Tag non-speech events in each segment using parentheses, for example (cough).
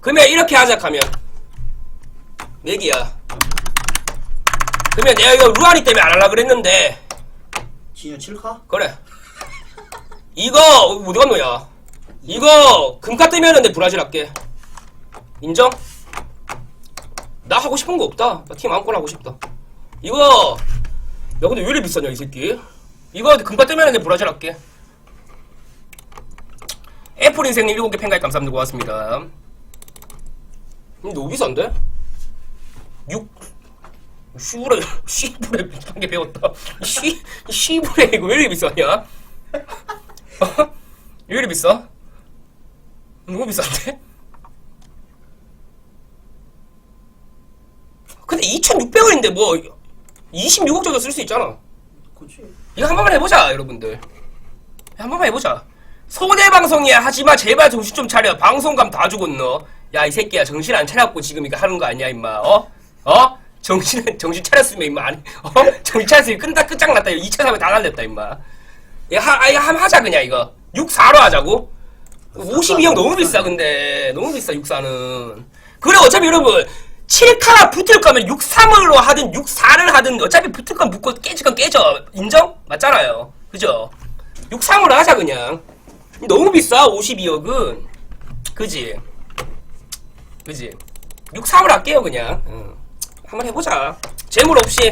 그러면 이렇게 하자 하면 내기야. 그러면 내가 이거 루아니 때문에 안 하려 그랬는데 진유 7카? 그래. 이거 어디 갔노야? 이거 금카 뜨면은 내 브라질 할게. 인정? 나 하고 싶은 거 없다. 나팀 아무거나 하고 싶다. 이거 야 근데 왜 이렇게 비싸냐 이 새끼? 이거 금카 뜨면은 내 브라질 할게. 애플 인생님 7개 팬가입 감사합니다. 고맙습니다. 음, 너무 비싼데? 6 시불에 시불에 비싼 게 배웠다. 시 시불에 이거 왜 이렇게 비싸냐? 어? 왜 이렇게 비싸? 너무 비싼데? 근데 2,600원인데 뭐 26억 정도 쓸 수 있잖아. 그치. 이거 한 번만 해보자, 여러분들. 한 번만 해보자. 손해 방송이야 하지마 제발 정신 좀 차려. 방송감 다 죽었노. 야 이 새끼야 정신 안 차렸고 지금 이거 하는 거 아니야 임마. 어? 어? 정신 (laughs) 정신 차렸으면 임마 아니. 어? 정신 차렸으면 끈다 끝장났다. 2차 사면 다 날렸다 임마. 야 하, 아이 한 하자 그냥 이거. 6 4로 하자고. 52형 너무 비싸 근데 너무 비싸 64는. 그래 어차피 여러분 7카 붙을 거면 63으로 하든 64를 하든 어차피 붙을 건 붙고 깨질 건 깨져 인정? 맞잖아요 그죠? 63으로 하자 그냥 너무 비싸 52억은 그지? 그지? 63으로 할게요 그냥. 응. 한번 해보자. 재물 없이.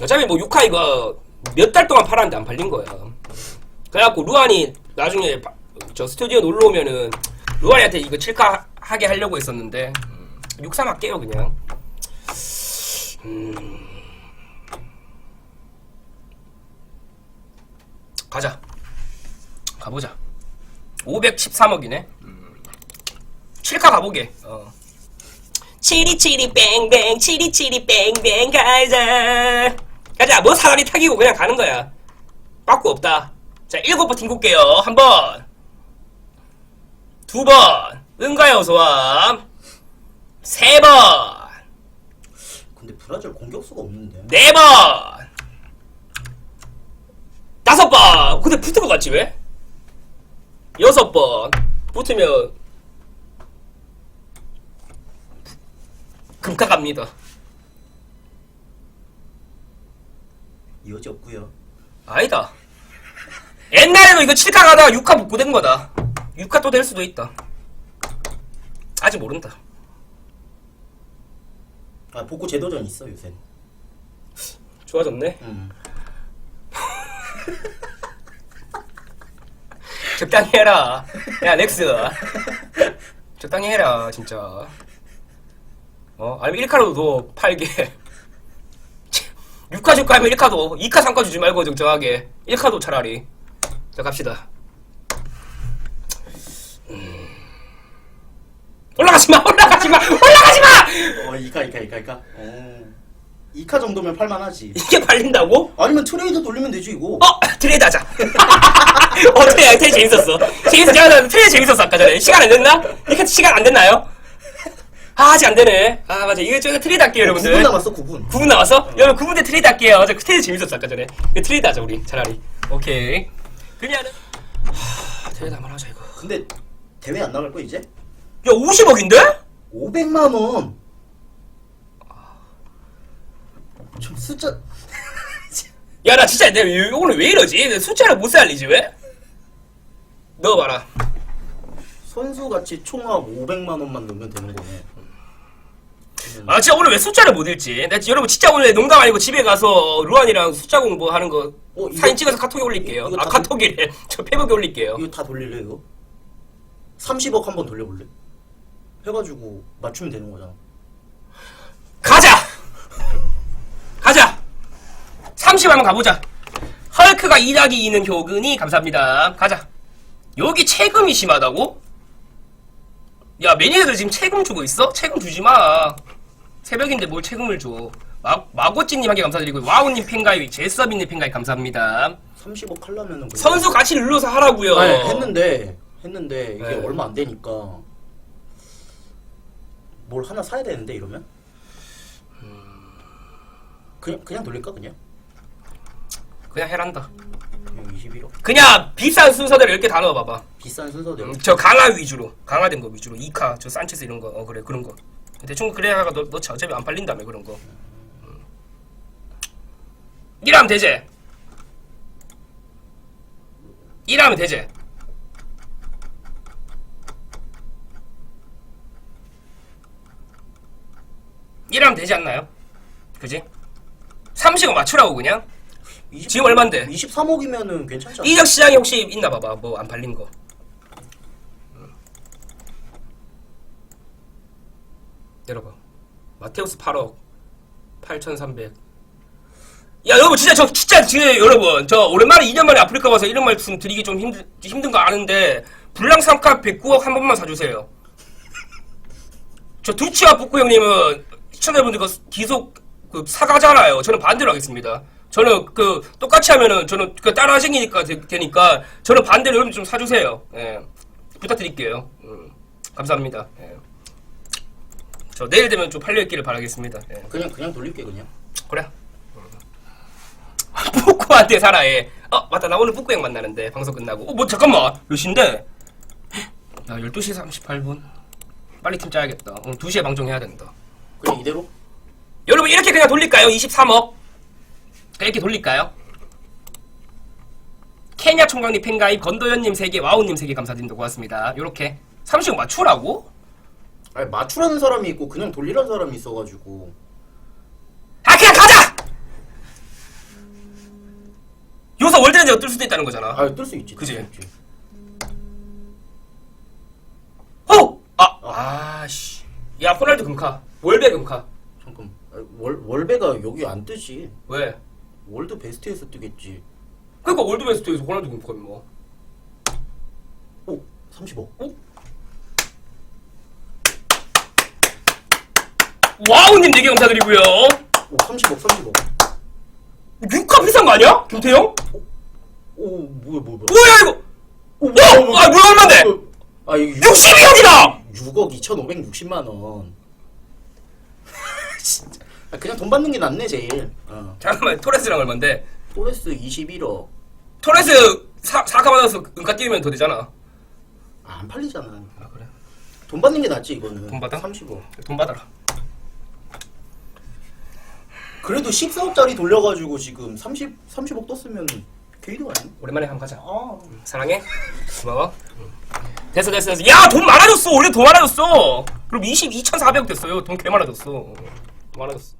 어차피 뭐 6카 이거 몇 달 동안 팔았는데 안 팔린 거야 그래갖고 루안이 나중에 바- 저 스튜디오 놀러 오면은 루안이한테 이거 7카 하게 하려고 했었는데 63 할게요 그냥. 음. 가자. 가보자. 513억이네 7카 가보게. 어. 치리치리 뺑뺑 치리치리 뺑뺑 가자. 가자. 뭐 사다리 타기고 그냥 가는 거야. 빠꾸 없다. 자 일곱 번 튕길게요. 한번. 두번. 은가요 소함 세번. 근데 브라질 공격수가 없는데. 네 번. 다섯 번. 근데 붙을 것 같지 왜? 여섯 번. 붙으면 금카 갑니다 여지 없고요. 아니다 옛날에도 이거 7카 가다가 6카 붙고 된 거다 6카 또 될 수도 있다 아직 모른다 아 복구 제도전 있어 요새. 좋아졌네 음. (laughs) 적당히 해라. 야, 렉스. (laughs) 적당히 해라, 진짜. 어? 아니면 1카로도 팔게. (laughs) 6카 줄까 하면 1카도. 2카 3카 주지 말고 적정하게. 1카도 차라리. 자, 갑시다. 음. 올라가지 마! 올라가지 마! 올라가지 마! 어 이카 이카 이카 이카. 어. 이카 정도면 팔만하지. 이게 팔린다고? 아니면 트레이드 돌리면 되지 이거. 어! 트레이드 하자. 어, 트레이드, 트레이드 재밌었어. 재밌었어. 제가 트레이드 재밌었어, 아까 전에. 시간 안 됐나? 이렇게 시간 안 됐나요? 아, 아직 안 되네. 아, 맞아. 이거 저기 트레이드 할게요, 여러분들. 9분 남았어 9분. 9분 남았어? 여러분, 9분 대 트레이드 할게요. 어제 트레이드 재밌었어, 아까 전에. 이거 트레이드 하자, 우리. 차라리. 오케이. 그러면은, 하, 트레이드 한번 하자, 이거. 근데 대회 안 나갈 거 이제? 야, 50억인데? 500만 원. 좀 숫자 (laughs) 야, 나 진짜, 내가 요- 오늘 왜 이러지? 숫자를 못 살리지, 왜? 넣어봐라. 선수 같이 총합 500만 원만 넣으면 되는 거네. 아 진짜 오늘 왜 숫자를 못 읽지? 나 여러분 진짜 오늘 농담 아니고 집에 가서 루안이랑 숫자 공부하는 거 어, 이거- 사진 찍어서 카톡에 올릴게요. 이거 아 다 카톡이래. (laughs) 저 페북에 올릴게요. 이거 다 돌릴래 이거? 30억 한번 돌려볼래? 해가지고 맞추면 되는 거잖아. 가자. 가자. 30 한번 가보자. 헐크가 2 더하기 2는 효근이 감사합니다. 가자. 여기 채금이 심하다고? 야 매니저들 지금 채금 주고 있어? 채금 주지 마. 새벽인데 뭘 채금을 줘. 마, 마고찌님 한개 감사드리고 와우님 팬가입, 제서비님 팬가입 감사합니다. 30억 하려면은 그냥- 선수 같이 눌러서 하라고요. 아니, 했는데 했는데 이게 네. 얼마 안 되니까 뭘 하나 사야 되는데 이러면 그냥 그냥 돌릴까 그냥? 그냥 해란다. 그냥 21억. 그냥 비싼 순서대로 이렇게 다 넣어봐봐. 비싼 순서대로. 음, 저 강화 위주로 강화된 거 위주로 이카 저 산체스 이런 거 어 그래 그런 거 대충 그래야 너 넣자 어차피 안 팔린다며 그런 거 음. 이러면 되지 이러면 되지 이러면 되지 않나요? 그지? 30억 맞추라고 그냥 20, 지금 얼만데? 23억이면은 괜찮지 않아? 이적 시장에 혹시 있나 봐봐 뭐 안 팔린 거 여러분 마테우스 8억 8,300. 야 여러분 진짜 저 진짜 진짜 여러분 저 오랜만에 2년 만에 아프리카 와서 이런 말씀 드리기 좀 힘들 힘든 거 아는데 불량 삼카 109억 한 번만 사주세요. 저 두치와 북구 형님은 시청자분들 그 기속 그 사가잖아요. 저는 반대로 하겠습니다. 저는 그 똑같이 하면은 저는 그 따라 생기니까 되, 되니까 저는 반대로 여러분 좀 사주세요. 예. 부탁드릴게요. 음, 감사합니다. 예. 저 내일 되면 좀 팔려 있기를 바라겠습니다. 예. 그냥 그냥 돌릴게 그냥. 그래. (laughs) 뿌꾸한테 살아해. 어, 맞다. 나 오늘 형 만나는데, 방송 끝나고. 어, 뭐, 잠깐만. 몇 시인데? 야, 12시 38분. 빨리 팀 짜야겠다. 오늘 2시에 방송해야 된다. 그냥 이대로. 여러분, 이렇게 그냥 돌릴까요? 23억. 이렇게 돌릴까요? 케냐 총각님 팬가입, 건도현님 3개, 와우님 3개 감사드립니다. 고맙습니다. 요렇게. 30억 맞추라고? 아니 맞추라는 사람이 있고 그냥 돌리라는 사람이 있어가지고. 아, 그냥 가자! 여기서 월드랜드가 뜰 수도 있다는 거잖아. 아 뜰 수 있지. 그지? 있지. 호! 아, 아, 씨. 야, 호날두 금카. 월배 금카. 잠깐. 아, 월 월배가 여기 안 뜨지. 왜? 월드 베스트에서 뜨겠지. 그니까 월드 베스트에서 호날두 금카면 뭐. 오 30억. 와우님 되게 감사드리고요. 오 30억 30억. 육카 비싼 거 아니야? 김태형? 오 뭐야 뭐야 뭐야. 뭐야, 이거? 오, 어? 아, 뭐야, 얼만데? 아 이거 62억이다! 6억 2,560만 원. 진짜. (laughs) 아, 그냥 돈 받는 게 낫네 제일. 어. 잠깐만, 토레스랑 얼만데? 토레스 21억. 토레스 사, 사카 받아서 은카 띄우면 더 되잖아. 아, 안 팔리잖아. 아, 그래? 돈 받는 게 낫지 이거는. 돈 받아? 30억. 돈 받아라. 그래도 14억짜리 돌려가지고 지금 30 30억 떴으면 개이득 아니야? 오랜만에 한번 가자. 아. 사랑해. 고마워. 됐어, 됐어, 됐어. 야, 돈 많아졌어. 원래 돈 많아졌어. 그럼 22,400 됐어요. 돈 개 많아졌어. 돈 많아졌어.